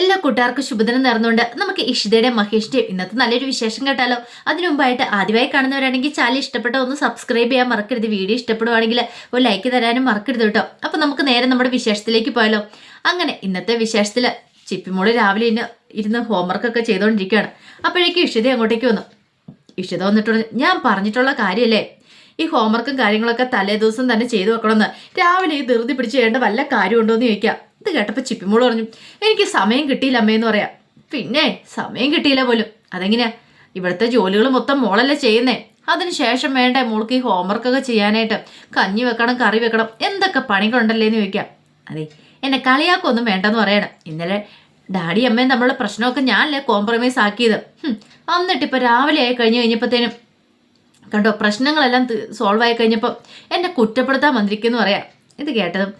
എല്ലാ കൂട്ടുകാർക്കും ശുഭദിനം നേർന്നുകൊണ്ട് നമുക്ക് ഇഷിതയുടെ മഹേഷിന്റെയും ഇന്നത്തെ നല്ലൊരു വിശേഷം കേട്ടാലോ? അതിനുമുമ്പായിട്ട് ആദ്യമായി കാണുന്നവരാണെങ്കിൽ ചാനൽ ഇഷ്ടപ്പെട്ട ഒന്ന് സബ്സ്ക്രൈബ് ചെയ്യാൻ മറക്കരുത്. വീഡിയോ ഇഷ്ടപ്പെടുവാണെങ്കിൽ ഒരു ലൈക്ക് തരാനും മറക്കരുത് കേട്ടോ. അപ്പൊ നമുക്ക് നേരെ നമ്മുടെ വിശേഷത്തിലേക്ക് പോയാലോ? അങ്ങനെ ഇന്നത്തെ വിശേഷത്തിൽ ചിപ്പിമോൾ രാവിലെ ഇന്ന് ഇരുന്ന് ഹോംവർക്കൊക്കെ ചെയ്തുകൊണ്ടിരിക്കുകയാണ് അപ്പോഴേക്കും ഇഷിത അങ്ങോട്ടേക്ക് വന്നു. ഇഷിത വന്നിട്ട് ഞാൻ പറഞ്ഞിട്ടുള്ള കാര്യമല്ലേ ഈ ഹോംവർക്കും കാര്യങ്ങളൊക്കെ തലേ ദിവസം തന്നെ ചെയ്തു വെക്കണമെന്ന്. രാവിലെ ഈ ധൃതി പിടിച്ച് ചെയ്യേണ്ട വല്ല കാര്യമുണ്ടോ എന്ന് ചോദിക്കാം. ഇത് കേട്ടപ്പോൾ ചിപ്പിമോൾ പറഞ്ഞു എനിക്ക് സമയം കിട്ടിയില്ല അമ്മയെന്ന് പറയാം. പിന്നെ സമയം കിട്ടിയില്ല പോലും. അതെങ്ങനെയാ? ഇവിടുത്തെ ജോലികൾ മൊത്തം മോളല്ലേ ചെയ്യുന്നേ? അതിന് ശേഷം വേണ്ട മോൾക്ക് ഈ ഹോംവർക്കൊക്കെ ചെയ്യാനായിട്ട്? കഞ്ഞി വെക്കണം കറി വെക്കണം എന്തൊക്കെ പണികളുണ്ടല്ലേ എന്ന് ചോദിക്കാം. അതെ എന്നെ കളിയാക്കൊന്നും വേണ്ടെന്ന് പറയണം. ഇന്നലെ ഡാഡി അമ്മയും തമ്മിലുള്ള പ്രശ്നമൊക്കെ ഞാനല്ലേ കോംപ്രമൈസ് ആക്കിയത്. എന്നിട്ട് എന്നിട്ടിപ്പോൾ രാവിലെ ആയി കഴിഞ്ഞ് കഴിഞ്ഞപ്പോഴത്തേനും കണ്ടോ പ്രശ്നങ്ങളെല്ലാം സോൾവ് ആയി കഴിഞ്ഞപ്പോൾ എന്നെ കുറ്റപ്പെടുത്താൻ വന്നിരിക്കുന്നു പറയാം. ഇത് കേട്ടതും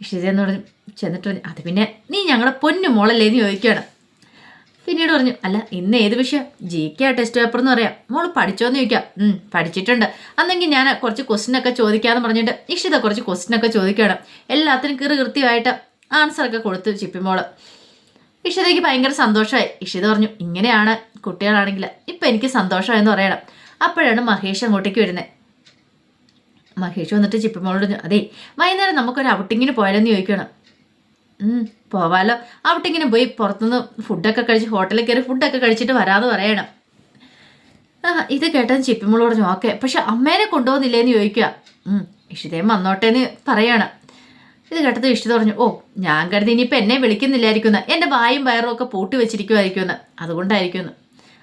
ഇഷിത എന്ന് പറഞ്ഞു ചെന്നിട്ട് പറഞ്ഞു അത് പിന്നെ നീ ഞങ്ങളുടെ പൊന്നു മോളല്ലേ? എന്ന് ചോദിക്കുകയാണ്. പിന്നീട് പറഞ്ഞു അല്ല ഇന്ന് ഏത് വിഷയം? ജി കെ ടെസ്റ്റ് പേപ്പർ എന്ന് പറയാം. മോൾ പഠിച്ചോന്ന് ചോദിക്കാം. പഠിച്ചിട്ടുണ്ട്. അന്നെങ്കിൽ ഞാൻ കുറച്ച് ക്വസ്റ്റ്യൻ ഒക്കെ ചോദിക്കാന്ന് പറഞ്ഞിട്ട് ഇഷിത കുറച്ച് ക്വസ്റ്റ്യൻ ഒക്കെ ചോദിക്കുകയാണ്. എല്ലാത്തിനും കീറി കൃത്യമായിട്ട് ആൻസറൊക്കെ കൊടുത്തു ചിപ്പിമോൾ ഇഷിതയ്ക്ക് ഭയങ്കര സന്തോഷമായി. ഇഷിത പറഞ്ഞു ഇങ്ങനെയാണ് കുട്ടികളാണെങ്കിൽ ഇപ്പം എനിക്ക് സന്തോഷമായെന്ന് പറയണം. അപ്പോഴാണ് മഹേഷ് അങ്ങോട്ടേക്ക് വരുന്നത്. മഹേഷ് വന്നിട്ട് ചിപ്പിമോളോട് അതെ വൈകുന്നേരം നമുക്കൊരു ഔട്ടിങ്ങിന് പോയാലെന്ന് ചോദിക്കണം പോവാലോ. ഔട്ടിങ്ങിന് പോയി പുറത്തുനിന്ന് ഫുഡൊക്കെ കഴിച്ച് ഹോട്ടലിൽ കയറി ഫുഡൊക്കെ കഴിച്ചിട്ട് വരാമെന്ന് പറയണം. ആ ഇത് കേട്ടത് ചിപ്പിമോളോട് പറഞ്ഞു ഓക്കെ പക്ഷെ അമ്മേനെ കൊണ്ടുപോകുന്നില്ലേന്ന് ചോദിക്കുക. ഇഷിതേം വന്നോട്ടെ എന്ന് പറയണം. ഇത് കേട്ടത് ഇഷ്ടം പറഞ്ഞു ഓ ഞാൻ കരുതി ഇനിയിപ്പോൾ എന്നെ വിളിക്കുന്നില്ലായിരിക്കുന്നു എന്റെ വായും വയറും ഒക്കെ പൂട്ടി വെച്ചിരിക്കുമായിരിക്കുമെന്ന് അതുകൊണ്ടായിരിക്കുമെന്ന്.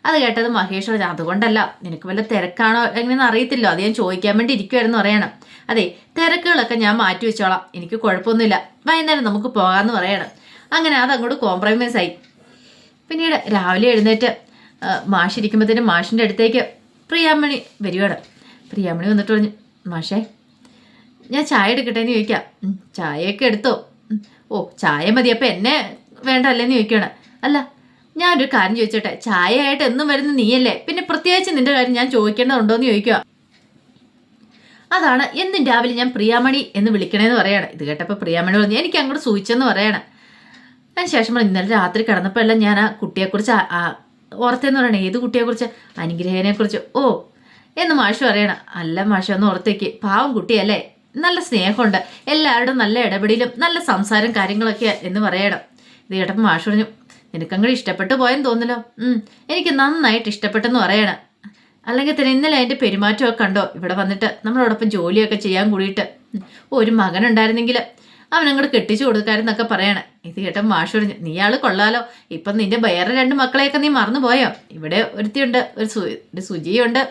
അത് കേട്ടത് മഹേഷ് പറഞ്ഞു അതുകൊണ്ടല്ല നിനക്ക് വല്ല തിരക്കാണോ എങ്ങനെയെന്ന് അറിയത്തില്ലോ. അത് ഞാൻ ചോദിക്കാൻ വേണ്ടി ഇരിക്കുമായിരുന്നു പറയണം. അതെ തിരക്കുകളൊക്കെ ഞാൻ മാറ്റി വെച്ചോളാം. എനിക്ക് കുഴപ്പമൊന്നുമില്ല. വൈകുന്നേരം നമുക്ക് പോകാമെന്ന് പറയണം. അങ്ങനെ അതങ്ങോട്ട് കോംപ്രമൈസ് ആയി. പിന്നീട് രാവിലെ എഴുന്നേറ്റ് ആ, മാഷ് ഇരിക്കുമ്പോഴത്തേനും മാഷിന്റെ അടുത്തേക്ക് പ്രിയാമണി വരികയാണ് പ്രിയാമണി വന്നിട്ട് പറഞ്ഞു മാഷേ ഞാൻ ചായ എടുക്കട്ടെ എന്ന് ചോദിക്കാം ചായയൊക്കെ എടുത്തോ? ഓ ചായ മതി. അപ്പം എന്നെ വേണ്ട ചോദിക്കുകയാണ്. അല്ല ഞാനൊരു കാര്യം ചോദിച്ചോട്ടെ? ചായ ആയിട്ട് എന്നും വരുന്ന നീയല്ലേ? പിന്നെ പ്രത്യേകിച്ച് നിന്റെ കാര്യം ഞാൻ ചോദിക്കേണ്ടതുണ്ടോ എന്ന് ചോദിക്കുക അതാണ് എന്നും രാവിലെ ഞാൻ പ്രിയാമണി എന്ന് വിളിക്കണേന്ന് പറയാണ്. ഇത് കേട്ടപ്പോൾ പ്രിയാമണി പറഞ്ഞു എനിക്ക് അങ്ങോട്ട് സൂചിച്ചെന്ന് പറയാണ്. അതിന് ശേഷം ഇന്നലെ രാത്രി കിടന്നപ്പോൾ എല്ലാം ഞാൻ ആ കുട്ടിയെക്കുറിച്ച് ഓർത്തെന്ന് പറയണേ. ഏത് കുട്ടിയെക്കുറിച്ച്? അനുഗ്രഹനെക്കുറിച്ച്. ഓ എന്ന് മാഷു പറയണം. അല്ല മാഷ ഒന്ന് ഓർത്തേക്ക്. പാവം കുട്ടിയല്ലേ. നല്ല സ്നേഹമുണ്ട്. എല്ലാവരുടെയും നല്ല ഇടപെടലും നല്ല സംസാരം കാര്യങ്ങളൊക്കെ എന്ന് പറയണം. ഇത് കേട്ടപ്പോൾ മാഷ് പറഞ്ഞു നിനക്കങ്ങോട്ട് ഇഷ്ടപ്പെട്ടു പോയെന്ന് തോന്നലോ എനിക്ക് നന്നായിട്ട് ഇഷ്ടപ്പെട്ടെന്ന് പറയണം. അല്ലെങ്കിൽ തന്നെ ഇന്നലെ അതിന്റെ പെരുമാറ്റമൊക്കെ കണ്ടോ? ഇവിടെ വന്നിട്ട് നമ്മളോടൊപ്പം ജോലിയൊക്കെ ചെയ്യാൻ കൂടിയിട്ട്. ഒരു മകനുണ്ടായിരുന്നെങ്കിൽ അവൻ അങ്ങോട്ട് കെട്ടിച്ചു കൊടുക്കാരെന്നൊക്കെ പറയണം. ഇത് കേട്ടോ മാഷ് പറഞ്ഞു നീ ആൾ കൊള്ളാലോ. ഇപ്പം നിന്റെ വേറെ രണ്ട് മക്കളെയൊക്കെ നീ മറന്നു പോയോ ഇവിടെ ഒരുത്തിയുണ്ട് ഒരു സു ഒരു സുജിയുണ്ട്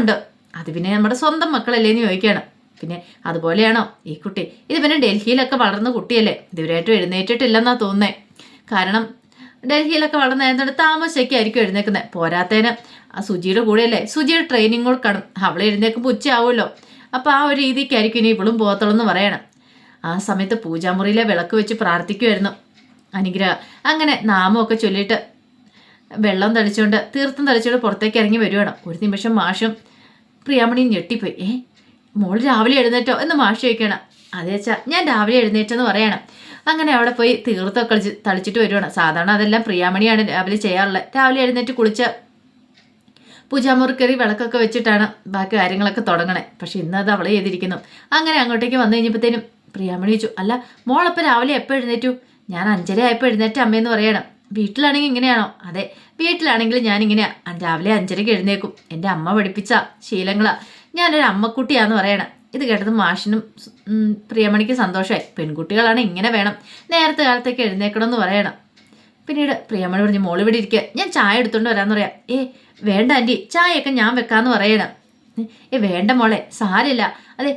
ഉണ്ട് അത് പിന്നെ നമ്മുടെ സ്വന്തം മക്കളല്ലേ എന്ന് ചോദിക്കുകയാണ് പിന്നെ അതുപോലെയാണോ ഈ കുട്ടി? ഇത് പിന്നെ ഡൽഹിയിലൊക്കെ വളർന്ന കുട്ടിയല്ലേ. ഇതുവരെയായിട്ടും എഴുന്നേറ്റിട്ടില്ലെന്നാ തോന്നുന്നേ. കാരണം ഡൽഹിയിലൊക്കെ വളർന്നായിരുന്നിട്ട് താമസിച്ചൊക്കെ ആയിരിക്കും എഴുന്നേക്കുന്നത് പോരാത്തേന്. ആ സുജിയുടെ കൂടെയല്ലേ? സുജിയുടെ ട്രെയിനിങ് കൊടുക്കണം അവളെ എഴുന്നേക്കുമ്പോൾ ഉച്ചയാവുമല്ലോ. അപ്പോൾ ആ ഒരു രീതിക്കായിരിക്കും ഇനി ഇവളും പോകത്തുള്ളൂ എന്ന് പറയണം. ആ സമയത്ത് പൂജാമുറിയിലെ വിളക്ക് വെച്ച് പ്രാർത്ഥിക്കുമായിരുന്നു അനുഗ്രഹ അങ്ങനെ നാമമൊക്കെ ചൊല്ലിയിട്ട് വെള്ളം തളിച്ചുകൊണ്ട് തീർത്ഥം തളിച്ചുകൊണ്ട് പുറത്തേക്ക് ഇറങ്ങി വരുവാണ്. ഒരു നിമിഷം മാഷും പ്രിയാമണിയും ഞെട്ടിപ്പോയി. ഏ മോൾ രാവിലെ എഴുന്നേറ്റോ? എന്ന് മാഷ് ചോദിക്കണം അതേച്ചാ ഞാൻ രാവിലെ എഴുന്നേറ്റെന്ന് പറയണം. അങ്ങനെ അവിടെ പോയി തീർത്തൊക്കെ തളിച്ചിട്ട് വരുവാണ്. സാധാരണ അതെല്ലാം പ്രിയാമണിയാണ് രാവിലെ ചെയ്യാറുള്ളത്. രാവിലെ എഴുന്നേറ്റ് കുളിച്ച പൂജാമുറി വിളക്കൊക്കെ വെച്ചിട്ടാണ് ബാക്കി കാര്യങ്ങളൊക്കെ തുടങ്ങണേ. പക്ഷെ ഇന്ന് അത് അവളെ ചെയ്തിരിക്കുന്നു. അങ്ങനെ അങ്ങോട്ടേക്ക് വന്നു കഴിഞ്ഞപ്പോഴത്തേനും പ്രിയാമണി ചോദിച്ചു അല്ല മോളപ്പം രാവിലെ എപ്പോൾ എഴുന്നേറ്റു? ഞാൻ അഞ്ചര ആയപ്പോൾ എഴുന്നേറ്റ അമ്മയെന്ന് പറയണം. വീട്ടിലാണെങ്കിൽ ഇങ്ങനെയാണോ? അതെ വീട്ടിലാണെങ്കിൽ ഞാനിങ്ങനെയാണ് രാവിലെ അഞ്ചരയ്ക്ക് എഴുന്നേക്കും എന്റെ അമ്മ പഠിപ്പിച്ച ശീലങ്ങളാണ് ഞാനൊരു അമ്മക്കുട്ടിയാന്ന് പറയണം. ഇത് കേട്ടത് മാഷിനും പ്രിയമണിക്കും സന്തോഷമായി. പെൺകുട്ടികളാണ് ഇങ്ങനെ വേണം. നേരത്തെ കാലത്തേക്ക് എഴുന്നേക്കണമെന്ന് പറയണം. പിന്നീട് പ്രിയമണി പറഞ്ഞു മോൾ ഇവിടെ ഇരിക്കുക ഞാൻ ചായ എടുത്തുകൊണ്ട് വരാമെന്ന് പറയാം. ഏ വേണ്ട ആന്റി ചായയൊക്കെ ഞാൻ വെക്കാമെന്ന് പറയണം. ഏ വേണ്ട മോളെ. സാരില്ല അതെ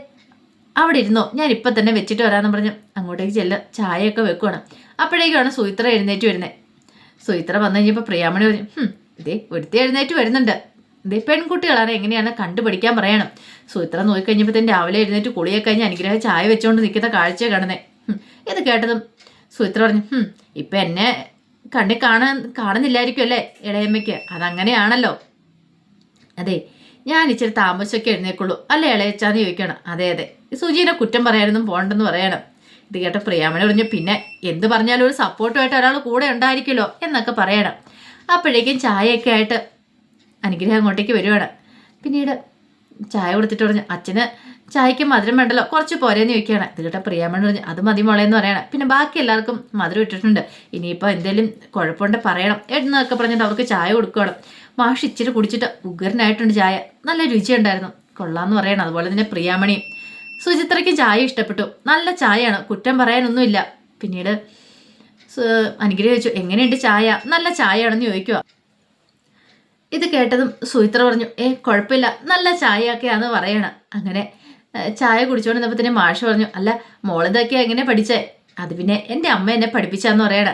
അവിടെ ഇരുന്നോ. ഞാൻ ഇപ്പം തന്നെ വെച്ചിട്ട് വരാമെന്ന് പറഞ്ഞു. അങ്ങോട്ടേക്ക് ചെല്ല ചായയൊക്കെ വെക്കുവാണ്. അപ്പോഴേക്കാണ് സുയിത്ര എഴുന്നേറ്റ് വരുന്നത് സുയിത്ര വന്നു കഴിഞ്ഞപ്പോൾ പ്രിയാമണി പറഞ്ഞു "ഹും, ഇതേ ഒരുത്തി എഴുന്നേറ്റ് വരുന്നുണ്ട്. ഇതേ പെൺകുട്ടികളാണ് എങ്ങനെയാണ് കണ്ടുപിടിക്കാൻ പറയണം. സോ ഇത്ര നോക്കിക്കഴിഞ്ഞപ്പോൾ തന്നെ രാവിലെ എഴുന്നേറ്റ് കുളിയൊക്കെ കഴിഞ്ഞ് അനുഗ്രഹ ചായ വെച്ചുകൊണ്ട് നിൽക്കുന്ന കാഴ്ച കാണുന്നേ. ഇത് കേട്ടതും ഇത്ര പറഞ്ഞു "ഹും, ഇപ്പം എന്നെ കണ്ണി കാണാൻ കാണുന്നില്ലായിരിക്കും അല്ലേ ഇളയമ്മയ്ക്ക്? അതങ്ങനെയാണല്ലോ. അതെ ഞാൻ ഇച്ചിരി താമസിച്ചൊക്കെ എഴുന്നേക്കുള്ളൂ. അല്ലേ ഇളയച്ചാന്ന് ചോദിക്കണം. അതെ അതെ. സുജീനെ കുറ്റം പറയാനൊന്നും പോകണ്ടെന്ന് പറയണം. ഇത് കേട്ട പ്രിയാമണി പറഞ്ഞു പിന്നെ എന്ത് പറഞ്ഞാലും ഒരു സപ്പോർട്ടുമായിട്ട് ഒരാൾ കൂടെ ഉണ്ടായിരിക്കുമല്ലോ എന്നൊക്കെ പറയണം. അപ്പോഴേക്കും ചായയൊക്കെ ആയിട്ട് അനുഗ്രഹം അങ്ങോട്ടേക്ക് വരുവാണ്. പിന്നീട് ചായ കൊടുത്തിട്ട് പറഞ്ഞു അച്ഛന് ചായക്ക് മധുരം വേണ്ടല്ലോ കുറച്ച് പോരേന്ന് ചോദിക്കുകയാണ്. ഇത് കേട്ട പ്രിയാമണി പറഞ്ഞു അത് മതി മോളെ എന്ന് പറയണം. പിന്നെ ബാക്കി എല്ലാവർക്കും മധുരം ഇട്ടിട്ടുണ്ട്. ഇനിയിപ്പോൾ എന്തെങ്കിലും കുഴപ്പമുണ്ട് പറയണം. എന്നൊക്കെ പറഞ്ഞിട്ട് അവർക്ക് ചായ കൊടുക്കുകയാണ്. മാഷ് ഇച്ചിരി കുടിച്ചിട്ട് ഉഗ്രനായിട്ടുണ്ട് ചായ. നല്ല രുചിയുണ്ടായിരുന്നു കൊള്ളാന്ന് പറയണം. അതുപോലെ തന്നെ പ്രിയാമണിയും. സുചിത്രയ്ക്ക് ചായ ഇഷ്ടപ്പെട്ടു. നല്ല ചായയാണ്. കുറ്റം പറയാനൊന്നുമില്ല. പിന്നീട് അനുഗ്രഹിച്ചു. എങ്ങനെയുണ്ട് ചായ? നല്ല ചായയാണെന്ന് ചോദിക്കുക ഇത് കേട്ടതും സുചിത്ര പറഞ്ഞു ഏ കുഴപ്പമില്ല. നല്ല ചായയൊക്കെയാന്ന് പറയണം. അങ്ങനെ ചായ കുടിച്ചുകൊണ്ടിരുന്നപ്പോൾ തന്നെ മാഷ് പറഞ്ഞു അല്ല മോളിതൊക്കെ എങ്ങനെ പഠിച്ചേ. അത് പിന്നെ എന്റെ അമ്മ എന്നെ പഠിപ്പിച്ചാന്ന് പറയണ.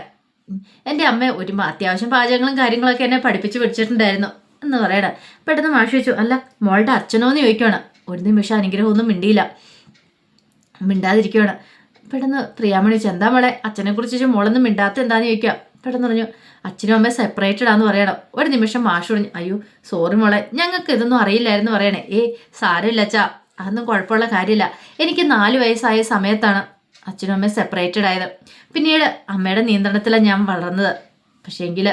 എന്റെ അമ്മ ഒരു അത്യാവശ്യം പാചകങ്ങളും കാര്യങ്ങളൊക്കെ എന്നെ പഠിപ്പിച്ച് പഠിച്ചിട്ടുണ്ടായിരുന്നു. എന്ന് പറയണ. പെട്ടെന്ന് മാഷ് ചോദിച്ചു അല്ല മോളുടെ അച്ഛനോന്ന് ചോദിക്കുകയാണ് ഒരു നിമിഷം അനുഗ്രഹമൊന്നും മിണ്ടിയില്ല. മിണ്ടാതിരിക്കുകയാണ് പെട്ടെന്ന് പ്രിയാമണി എന്താ മോളെ? അച്ഛനെ കുറിച്ച് മോളൊന്നും മിണ്ടാത്ത എന്താന്ന് ചോദിക്കാം പെട്ടെന്ന് പറഞ്ഞു അച്ഛനും അമ്മയും സെപ്പറേറ്റഡ് ആണെന്ന് പറയണം. ഒരു നിമിഷം മാഷ് പറഞ്ഞു അയ്യോ സോറി മോളെ ഞങ്ങൾക്ക് ഇതൊന്നും അറിയില്ലായിരുന്നു പറയണേ. ഏ സാരമില്ല അച്ഛാ അതൊന്നും കുഴപ്പമുള്ള കാര്യമില്ല. എനിക്ക് നാല് വയസ്സായ സമയത്താണ് അച്ഛനും അമ്മയും സെപ്പറേറ്റഡ് ആയത്. പിന്നീട് അമ്മയുടെ നിയന്ത്രണത്തിലാണ് ഞാൻ വളർന്നത്. പക്ഷേ എങ്കിൽ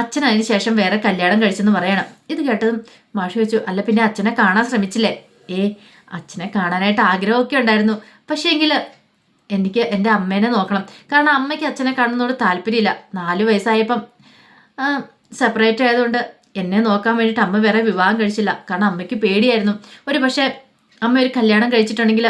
അച്ഛൻ അതിന് ശേഷം വേറെ കല്യാണം കഴിച്ചെന്ന് പറയണം. ഇത് കേട്ടതും മാഷി വെച്ചു അല്ല പിന്നെ അച്ഛനെ കാണാൻ ശ്രമിച്ചില്ലേ? ഏ അച്ഛനെ കാണാനായിട്ട് ആഗ്രഹമൊക്കെ ഉണ്ടായിരുന്നു. പക്ഷേ എങ്കിൽ എനിക്ക് എന്റെ അമ്മേനെ നോക്കണം. കാരണം അമ്മയ്ക്ക് അച്ഛനെ കാണുന്നതോട് താല്പര്യമില്ല. നാല് വയസ്സായപ്പം സെപ്പറേറ്റ് ആയതുകൊണ്ട് എന്നെ നോക്കാൻ വേണ്ടിയിട്ട് അമ്മ വേറെ വിവാഹം കഴിച്ചില്ല. കാരണം അമ്മയ്ക്ക് പേടിയായിരുന്നു. ഒരു പക്ഷേ അമ്മ ഒരു കല്യാണം കഴിച്ചിട്ടുണ്ടെങ്കിൽ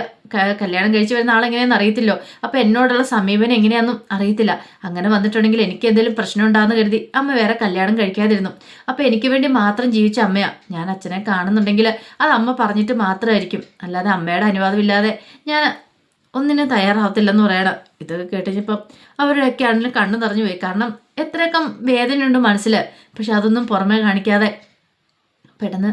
കല്യാണം കഴിച്ച് വരുന്ന ആളെങ്ങനെയാണെന്ന് അറിയത്തില്ലോ അപ്പോൾ എന്നോടുള്ള സമീപനം എങ്ങനെയാണെന്നും അറിയത്തില്ല. അങ്ങനെ വന്നിട്ടുണ്ടെങ്കിൽ എനിക്ക് എന്തെങ്കിലും പ്രശ്നം ഉണ്ടാകുന്ന കരുതി അമ്മ വേറെ കല്യാണം കഴിക്കാതിരുന്നു. അപ്പോൾ എനിക്ക് വേണ്ടി മാത്രം ജീവിച്ച അമ്മയാണ് ഞാൻ അച്ഛനെ കാണുന്നുണ്ടെങ്കിൽ അത് അമ്മ പറഞ്ഞിട്ട് മാത്രമായിരിക്കും. അല്ലാതെ അമ്മയുടെ അനുവാദമില്ലാതെ ഞാൻ ഒന്നിനും തയ്യാറാവത്തില്ലെന്ന് പറയണം. ഇതൊക്കെ കേട്ടുകഴിഞ്ഞപ്പം അവരുടെയൊക്കെ ആണെങ്കിലും കണ്ണു നിറഞ്ഞു പോയി. കാരണം എത്രയൊക്കെ വേദനയുണ്ട് മനസ്സിൽ പക്ഷെ അതൊന്നും പുറമേ കാണിക്കാതെ പെട്ടെന്ന്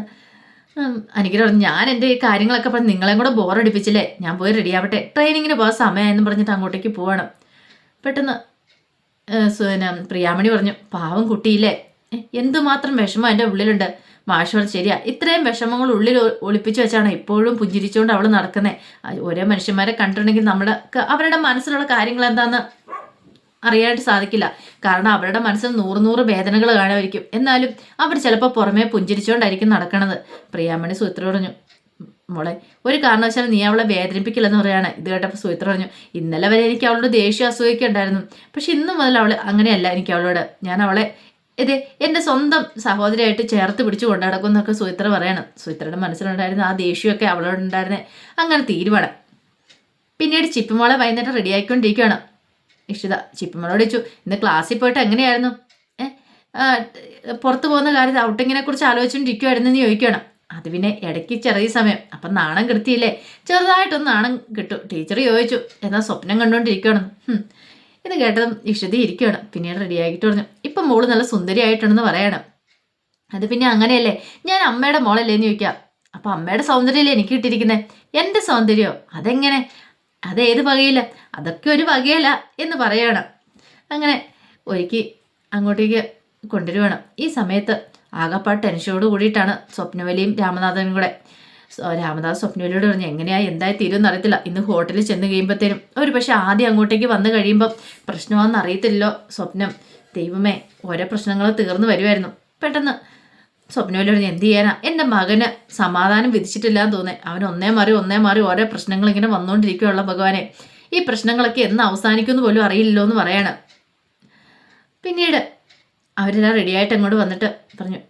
അനുഗ്രഹം. ഞാൻ എന്റെ ഈ കാര്യങ്ങളൊക്കെ പറഞ്ഞ് നിങ്ങളെയും കൂടെ ബോറടിപ്പിച്ചില്ലേ ഞാൻ പോയി റെഡി ആവട്ടെ. ട്രെയിനിങ്ങിന് പോകാൻ സമയമായെന്ന് പറഞ്ഞിട്ട് അങ്ങോട്ടേക്ക് പോവണം. പെട്ടെന്ന് പ്രിയാമണി പറഞ്ഞു പാവം കുട്ടിയില്ലേ? എന്തുമാത്രം വിഷമം എന്റെ ഉള്ളിലുണ്ട്. മാഷോർ ശരിയാ. ഇത്രയും വിഷമങ്ങൾ ഉള്ളിൽ ഒളിപ്പിച്ചു വെച്ചാണ് ഇപ്പോഴും പുഞ്ചിരിച്ചുകൊണ്ട് അവൾ നടക്കുന്നത് ഒരേ മനുഷ്യന്മാരെ കണ്ടിട്ടുണ്ടെങ്കിൽ നമ്മുടെ അവരുടെ മനസ്സിലുള്ള കാര്യങ്ങൾ എന്താണെന്ന് അറിയാനായിട്ട് സാധിക്കില്ല. കാരണം അവരുടെ മനസ്സിൽ നൂറ് നൂറ് വേദനകൾ കാണുമായിരിക്കും. എന്നാലും അവർ ചിലപ്പോൾ പുറമേ പുഞ്ചിരിച്ചുകൊണ്ടായിരിക്കും നടക്കണത്. പ്രിയാമണി സൂത്ര പറഞ്ഞു മോളെ ഒരു കാരണവശാലും നീ അവളെ വേദനിപ്പിക്കില്ലെന്ന് പറയാണ്. ഇത് കേട്ടപ്പോൾ സൂത്ര പറഞ്ഞു ഇന്നലെ വരെ എനിക്ക് അവളോട് ദേഷ്യം അസൂയൊക്കെ ഉണ്ടായിരുന്നു. പക്ഷെ ഇന്നു മുതൽ അവൾ അങ്ങനെയല്ല എനിക്ക് അവളോട്. ഞാൻ അവളെ ഇത് എന്റെ സ്വന്തം സഹോദരിയായിട്ട് ചേർത്ത് പിടിച്ചു കൊണ്ടു എന്നൊക്കെ സുഹിത്ര പറയണം. സുഹിത്രയുടെ മനസ്സിലുണ്ടായിരുന്ന ആ ദേഷ്യമൊക്കെ അവളോട് അവളോടുണ്ടായിരുന്നേ അങ്ങനെ തീരുമാനം. പിന്നീട് ചിപ്പിമോളെ വൈകുന്നേരം റെഡിയായിക്കൊണ്ടിരിക്കുകയാണ് ഇഷിത ചിപ്പിമോളോട് ചോദിച്ചു ഇന്ന് ക്ലാസ്സിൽ പോയിട്ട് എങ്ങനെയായിരുന്നു? പുറത്തു പോകുന്ന കാര്യത്തിൽ ഔട്ടിങ്ങിനെ കുറിച്ച് ആലോചിച്ചുകൊണ്ടിരിക്കുവായിരുന്നു എന്ന് ചോദിക്കണം അത് പിന്നെ ഇടയ്ക്ക് ചെറിയ സമയം. അപ്പം നാണം കിടത്തിയില്ലേ? ചെറുതായിട്ടൊന്ന് നാണം കിട്ടും. ടീച്ചർ ചോദിച്ചു എന്നാൽ സ്വപ്നം കണ്ടുകൊണ്ടിരിക്കണം ഇത് കേട്ടതും ഇഷ്ടതി ഇരിക്കുകയാണ്. പിന്നീട് റെഡി ആയിട്ട് പറഞ്ഞു ഇപ്പം മോൾ നല്ല സുന്ദരിയായിട്ടുണ്ടെന്ന് പറയണം. അത് പിന്നെ അങ്ങനെയല്ലേ? ഞാൻ അമ്മയുടെ മോളല്ലേ എന്ന് ചോദിക്കാം. അപ്പം അമ്മയുടെ സൗന്ദര്യമല്ലേ എനിക്ക് കിട്ടിയിരിക്കുന്നത് എന്റെ സൗന്ദര്യമോ അതെങ്ങനെ? അതേത് വകയില്ല അതൊക്കെ ഒരു വകയല്ല എന്ന് പറയണം. അങ്ങനെ ഒരുക്കി അങ്ങോട്ടേക്ക് കൊണ്ടുവരുവാണ്. ഈ സമയത്ത് ആകപ്പാട് ടെൻഷനോട് കൂടിയിട്ടാണ് സ്വപ്നവലിയും രാമനാഥനും കൂടെ രാമദാസ് സ്വപ്നയിലൂടെ പറഞ്ഞു എങ്ങനെയാ എന്തായി തീരുമെന്ന് അറിയത്തില്ല. ഇന്ന് ഹോട്ടലിൽ ചെന്ന് കഴിയുമ്പോഴത്തേനും ഒരു പക്ഷെ ആദ്യം അങ്ങോട്ടേക്ക് വന്നു കഴിയുമ്പം പ്രശ്നമാണെന്ന് അറിയത്തില്ലോ സ്വപ്നം. ദൈവമേ ഓരോ പ്രശ്നങ്ങൾ തീർന്നു വരുമായിരുന്നു പെട്ടെന്ന് സ്വപ്നയിലൂടെ എന്ത് ചെയ്യാനാ? എന്റെ മകന് സമാധാനം വിധിച്ചിട്ടില്ല എന്ന് തോന്നേ അവൻ ഒന്നേ മാറി ഒന്നേ മാറി ഓരോ പ്രശ്നങ്ങൾ ഇങ്ങനെ വന്നുകൊണ്ടിരിക്കുകയുള്ള ഭഗവാനെ. ഈ പ്രശ്നങ്ങളൊക്കെ എന്ന് അവസാനിക്കുമെന്ന് പോലും അറിയില്ലല്ലോ എന്ന് പറയാണ്. പിന്നീട് അവരെല്ലാം റെഡിയായിട്ട് അങ്ങോട്ട് വന്നിട്ട് പറഞ്ഞു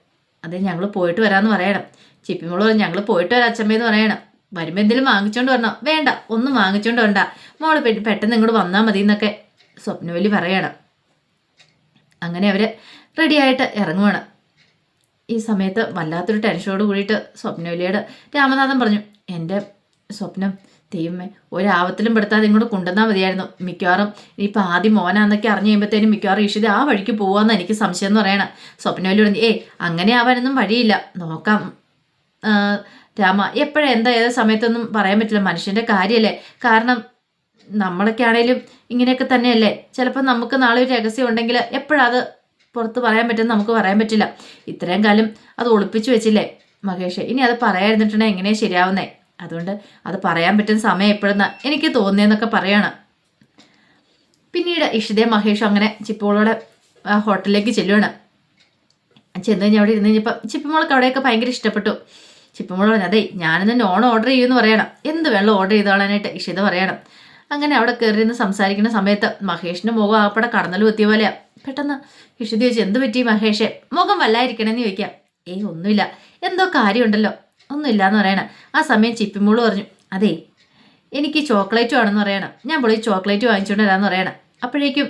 അതെ ഞങ്ങൾ പോയിട്ട് വരാമെന്ന് പറയണം. ചിപ്പിമോൾ ഞങ്ങൾ പോയിട്ട് വരാം അച്ഛമ്മയെന്ന് പറയണം. വരുമ്പോൾ എന്തെങ്കിലും വാങ്ങിച്ചോണ്ട് വരണോ? വേണ്ട ഒന്നും വാങ്ങിച്ചോണ്ട് വേണ്ട മോൾ പെട്ടെന്ന് ഇങ്ങോട്ട് വന്നാൽ മതി എന്നൊക്കെ സ്വപ്നവലി പറയണം. അങ്ങനെ അവർ റെഡിയായിട്ട് ഇറങ്ങുവാണ്. ഈ സമയത്ത് വല്ലാത്തൊരു ടെൻഷനോട് കൂടിയിട്ട് സ്വപ്നവലിയോട് രാമനാഥൻ പറഞ്ഞു എന്റെ സ്വപ്നം ദൈവമേ ഒരാവത്തിലും പെടുത്താതെ ഇങ്ങോട്ട് കൊണ്ടുവന്നാൽ മതിയായിരുന്നു. മിക്കവാറും ഇനിയിപ്പോൾ ആദ്യം മോനാന്നൊക്കെ അറിഞ്ഞു കഴിയുമ്പോഴത്തേനും മിക്കവാറും ഈശ്വര ആ വഴിക്ക് പോകാമെന്ന് എനിക്ക് സംശയം എന്ന് പറയണം. സ്വപ്നവലി പറഞ്ഞു ഏയ് അങ്ങനെ ആവാനൊന്നും വഴിയില്ല. നോക്കാം. രാമ എപ്പോഴും എന്താ ഏത് സമയത്തൊന്നും പറയാൻ പറ്റില്ല മനുഷ്യന്റെ കാര്യമല്ലേ കാരണം നമ്മളൊക്കെ ആണേലും ഇങ്ങനെയൊക്കെ തന്നെയല്ലേ? ചിലപ്പോൾ നമുക്ക് നാളെ ഒരു രഹസ്യം ഉണ്ടെങ്കിൽ എപ്പോഴത് പുറത്ത് പറയാൻ പറ്റുമെന്ന് നമുക്ക് പറയാൻ പറ്റില്ല. ഇത്രയും കാലം അത് ഒളിപ്പിച്ചു വെച്ചില്ലേ മഹേഷ്? ഇനി അത് പറയാതിരുന്നിട്ടുണ്ടെങ്കിൽ എങ്ങനെയാണ് ശരിയാവുന്നേ? അതുകൊണ്ട് അത് പറയാൻ പറ്റുന്ന സമയം എപ്പോഴെന്നാ എനിക്ക് തോന്നിയെന്നൊക്കെ പറയണം. പിന്നീട് ഇഷിതയും മഹേഷ് അങ്ങനെ ചിപ്പോളോടെ ഹോട്ടലിലേക്ക് ചെല്ലുവാണ്. ചെന്ന് കഴിഞ്ഞാൽ അവിടെ ഇരുന്ന് കഴിഞ്ഞപ്പോൾ ചിപ്പിമോൾക്ക് അവിടെയൊക്കെ ഭയങ്കര ഇഷ്ടപ്പെട്ടു. ചിപ്പിമോൾ പറഞ്ഞു അതെ ഞാനിന്ന് നോൺ ഓർഡർ ചെയ്യുമെന്ന് പറയണം. എന്ത് വെള്ളം ഓർഡർ ചെയ്തോളാനായിട്ട് ഇഷിത പറയണം? അങ്ങനെ അവിടെ കയറി നിന്ന് സംസാരിക്കുന്ന സമയത്ത് മഹേഷിന്റെ മുഖം ആപ്പടെ കടന്നൽ കുത്തിയ പോലെയാ. പെട്ടെന്ന് ഇഷിത ചോദിച്ചു എന്ത് പറ്റി മഹേഷെ? മുഖം വല്ലായിരിക്കണമെന്ന് ചോദിക്കാം. ഏയ് ഒന്നുമില്ല. എന്തോ കാര്യമുണ്ടല്ലോ. ഒന്നുമില്ല എന്ന് പറയണം. ആ സമയം ചിപ്പിമോൾ പറഞ്ഞു അതെ എനിക്ക് ചോക്ലേറ്റ് വേണമെന്ന് പറയണം. ഞാൻ പോയി ചോക്ലേറ്റ് വാങ്ങിച്ചുകൊണ്ട് വരാമെന്ന് പറയണം. അപ്പോഴേക്കും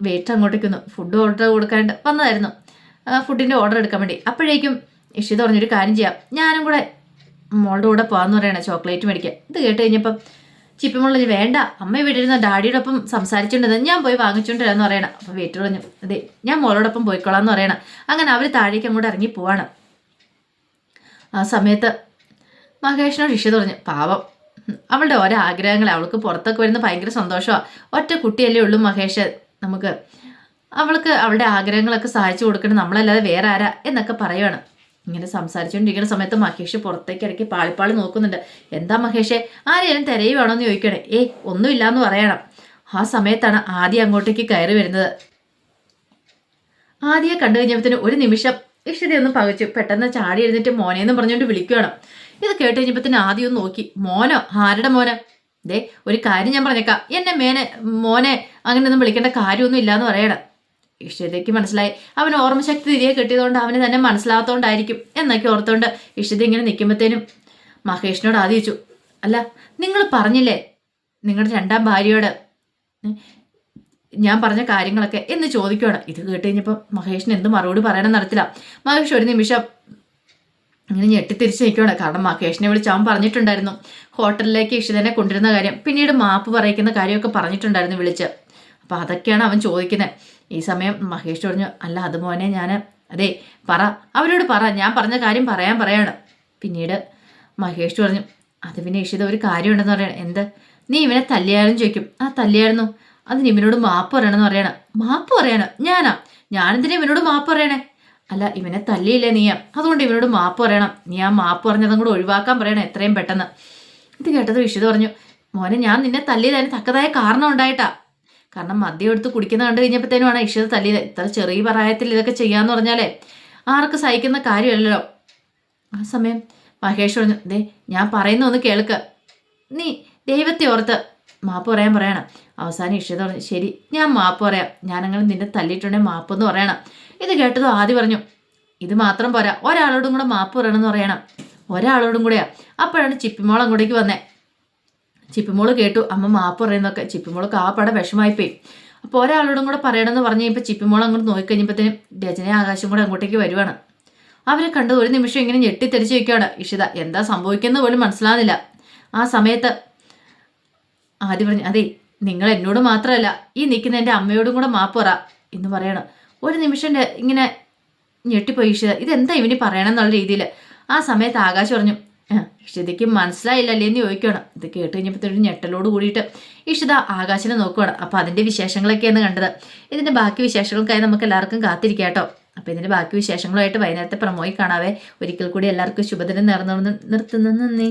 വെയിറ്റ് അങ്ങോട്ടേക്കൊന്നു ഫുഡ് ഓർഡർ കൊടുക്കാണ്ട് വന്നതായിരുന്നു. ഫുഡിന്റെ ഓർഡർ എടുക്കാൻ വേണ്ടി. അപ്പോഴേക്കും ഇഷിത പറഞ്ഞൊരു കാര്യം ചെയ്യാം. ഞാനും കൂടെ മോളുടെ കൂടെ പോകാന്ന് പറയണേ ചോക്ലേറ്റ് മേടിക്കാൻ. ഇത് കേട്ട് കഴിഞ്ഞപ്പം ചിപ്പിമുള്ള വേണ്ട അമ്മ ഇവിടെ ഇരുന്ന ഡാഡിയുടെ ഒപ്പം സംസാരിച്ചുകൊണ്ടിരുന്നത് ഞാൻ പോയി വാങ്ങിച്ചുകൊണ്ട് വരാമെന്ന് പറയണം. അപ്പം വീട്ടിൽ പറഞ്ഞു അതെ ഞാൻ മോളോടൊപ്പം പോയിക്കോളാം എന്ന് പറയണം. അങ്ങനെ അവർ താഴേക്ക് അങ്ങോട്ട് ഇറങ്ങി പോവാണ്. ആ സമയത്ത് മഹേഷിനോട് ഇഷിത പറഞ്ഞു പാവം അവളുടെ ഓരോ ആഗ്രഹങ്ങൾ അവൾക്ക് പുറത്തൊക്കെ വരുന്ന ഭയങ്കര സന്തോഷമാണ് ഒറ്റ കുട്ടിയല്ലേ ഉള്ളൂ മഹേഷ്. നമുക്ക് അവൾക്ക് അവളുടെ ആഗ്രഹങ്ങളൊക്കെ സഹായിച്ചു കൊടുക്കണം നമ്മളല്ലാതെ വേറെ ആരാ? എന്നൊക്കെ പറയുവാണ്. ഇങ്ങനെ സംസാരിച്ചുകൊണ്ടിരിക്കുന്ന സമയത്ത് മഹേഷ് പുറത്തേക്ക് ഇടയ്ക്ക് പാളിപ്പാളി നോക്കുന്നുണ്ട്. എന്താ മഹേഷെ ആരെയും തിരയുവാണോ എന്ന് ചോദിക്കണേ. ഏയ് ഒന്നുമില്ലാന്ന് പറയണം. ആ സമയത്താണ് ആദ്യം അങ്ങോട്ടേക്ക് കയറി വരുന്നത്. ആദ്യം കണ്ടു കഴിഞ്ഞപ്പോഴത്തേന് ഒരു നിമിഷം ഇഷ്ടതയൊന്നും പകച്ചു. പെട്ടെന്ന് ചാടി എഴുന്നേറ്റ് മോനെന്ന് പറഞ്ഞുകൊണ്ട് വിളിക്കുകയാണ് ഇത് കേട്ട് കഴിഞ്ഞപ്പോഴത്തേന് ആദ്യം ഒന്ന് നോക്കി. മോനോ? ആരുടെ മോനെ? ദേ ഒരു കാര്യം ഞാൻ പറഞ്ഞേക്കാം. എന്നെ മേനെ മോനെ അങ്ങനെയൊന്നും വിളിക്കേണ്ട കാര്യമൊന്നും ഇല്ലാന്ന് പറയണം. ഇഷിതയ്ക്ക് മനസ്സിലായി. അവൻ ഓർമ്മശക്തി തിരികെ കിട്ടിയതുകൊണ്ട് അവന് തന്നെ മനസ്സിലാവാത്തോണ്ടായിരിക്കും എന്നൊക്കെ ഓർത്തുകൊണ്ട് ഇഷ്ടത ഇങ്ങനെ നിൽക്കുമ്പോഴത്തേനും മഹേഷിനോട് ആദ്യിച്ചു അല്ല നിങ്ങൾ പറഞ്ഞില്ലേ? നിങ്ങളുടെ രണ്ടാം ഭാര്യയോട് ഞാൻ പറഞ്ഞ കാര്യങ്ങളൊക്കെ എന്ന് ചോദിക്കുകയാണ് ഇത് കേട്ട് കഴിഞ്ഞപ്പോൾ മഹേഷിന് എന്ത് മറുപടി പറയണം നടത്തില്ല മഹേഷ് ഒരു നിമിഷം ഇങ്ങനെ ഞെട്ടിത്തിരിച്ച് നിൽക്കുകയാണ് കാരണം മഹേഷിനെ വിളിച്ച് അവൻ പറഞ്ഞിട്ടുണ്ടായിരുന്നു. ഹോട്ടലിലേക്ക് ഇഷിതനെ കൊണ്ടിരുന്ന കാര്യം. പിന്നീട് മാപ്പ് പറയിക്കുന്ന കാര്യമൊക്കെ പറഞ്ഞിട്ടുണ്ടായിരുന്നു വിളിച്ച്. അപ്പോൾ അതൊക്കെയാണ് അവൻ ചോദിക്കുന്നത് ഈ സമയം മഹേഷ് പറഞ്ഞു അല്ല അത് മോനെ ഞാൻ അതെ പറ. അവരോട് പറ. ഞാൻ പറഞ്ഞ കാര്യം പറയാൻ പറയാണ്. പിന്നീട് മഹേഷ് പറഞ്ഞു അത് പിന്നെ ഇഷിത ഒരു കാര്യമുണ്ടെന്ന് പറയണം. എന്ത്? നീ ഇവനെ തല്ലിയാലും ചോദിക്കും. ആ തല്ലിയായിരുന്നു. അതിന് ഇവനോട് മാപ്പ് പറയണമെന്ന് പറയണം. മാപ്പ് പറയണം? ഞാനാ? ഞാനെന്തിനാ ഇവനോട് മാപ്പ് പറയണേ? അല്ല ഇവനെ തല്ലിയില്ലേ നീയാ? അതുകൊണ്ട് ഇവനോട് മാപ്പ് പറയണം. നീ ആ മാപ്പ് പറഞ്ഞതും കൂടെ ഒഴിവാക്കാൻ പറയണം എത്രയും പെട്ടെന്ന്. ഇത് കേട്ടത് വിഷിത പറഞ്ഞു മോനെ ഞാൻ നിന്നെ തല്ലിയതിന് തക്കതായ കാരണം ഉണ്ടായിട്ടാ. കാരണം മദ്യം എടുത്ത് കുടിക്കുന്ന കണ്ടു കഴിഞ്ഞപ്പോഴത്തേനുമാണ് ഇഷിത തല്ലിയത്. ഇത്ര ചെറിയ പ്രായത്തിൽ ഇതൊക്കെ ചെയ്യാന്ന് പറഞ്ഞാലേ ആർക്ക് സഹിക്കുന്ന കാര്യമല്ലല്ലോ. ആ സമയം മഹേഷ് പറഞ്ഞു ദേ ഞാൻ പറയുന്ന ഒന്ന് കേൾക്ക്. നീ ദൈവത്തെ ഓർത്ത് മാപ്പ് പറയാൻ പറയണം. അവസാനം ഇഷിത പറഞ്ഞു ശരി ഞാൻ മാപ്പ് പറയാം. ഞാനങ്ങനെ നിന്നെ തല്ലിയിട്ടുണ്ടെങ്കിൽ മാപ്പ് എന്ന് പറയണം. ഇത് കേട്ടതും ആദ്യം പറഞ്ഞു ഇത് മാത്രം പോരാ. ഒരാളോടും കൂടെ മാപ്പ് പറയണമെന്ന് പറയണം. ഒരാളോടും കൂടെയാ. അപ്പോഴാണ് ചിപ്പിമോൾ അങ്ങോട്ടേക്ക് വന്നേ. ചിപ്പിമോൾ കേട്ടു. അമ്മ മാപ്പ് പറയുന്നൊക്കെ ചിപ്പിമോൾക്ക് ആ പടം വിഷമായിപ്പോയി. അപ്പോൾ ഒരാളോടും കൂടെ പറയണമെന്ന് പറഞ്ഞു കഴിഞ്ഞപ്പോൾ ചിപ്പിമോൾ അങ്ങോട്ട് നോക്കിക്കഴിഞ്ഞപ്പോഴത്തേനും രചന ആകാശം കൂടെ അങ്ങോട്ടേക്ക് വരുവാണ്. അവരെ കണ്ട് ഒരു നിമിഷം ഇങ്ങനെ ഞെട്ടിത്തെരിച്ച് വയ്ക്കുകയാണ് ഇഷിത എന്താ സംഭവിക്കുന്നത് പോലും മനസ്സിലാകുന്നില്ല ആ സമയത്ത് ആദ്യം പറഞ്ഞു അതെ നിങ്ങൾ എന്നോട് മാത്രമല്ല ഈ നിൽക്കുന്ന എന്റെ അമ്മയോടും കൂടെ മാപ്പ് പറ എന്ന് പറയണം. ഒരു നിമിഷം ഇങ്ങനെ ഞെട്ടിപ്പോയി ഇഷിത. ഇതെന്താ ഇവന് പറയണമെന്നുള്ള രീതിയിൽ ആ സമയത്ത് ആകാശ് പറഞ്ഞു "ആ, ഇഷിതയ്ക്ക് മനസ്സിലായില്ലല്ലേ എന്ന് ചോദിക്കണം ഇത് കേട്ട് കഴിഞ്ഞപ്പോഴത്തേക്കും ഞെട്ടലോട് കൂടിയിട്ട് ഇഷിത ആകാശനെ നോക്കുകയാണ് അപ്പോൾ അതിന്റെ വിശേഷങ്ങളൊക്കെയാണ് കണ്ടത്. ഇതിന്റെ ബാക്കി വിശേഷങ്ങൾക്കായി നമുക്ക് എല്ലാവർക്കും കാത്തിരിക്കാട്ടോ. അപ്പോൾ ഇതിന്റെ ബാക്കി വിശേഷങ്ങളുമായിട്ട് വൈകുന്നേരത്തെ പ്രമോയി കാണാവേ. ഒരിക്കൽ കൂടി എല്ലാവർക്കും ശുഭദിനം നേർന്നു നിർത്തുന്നു. നന്ദി.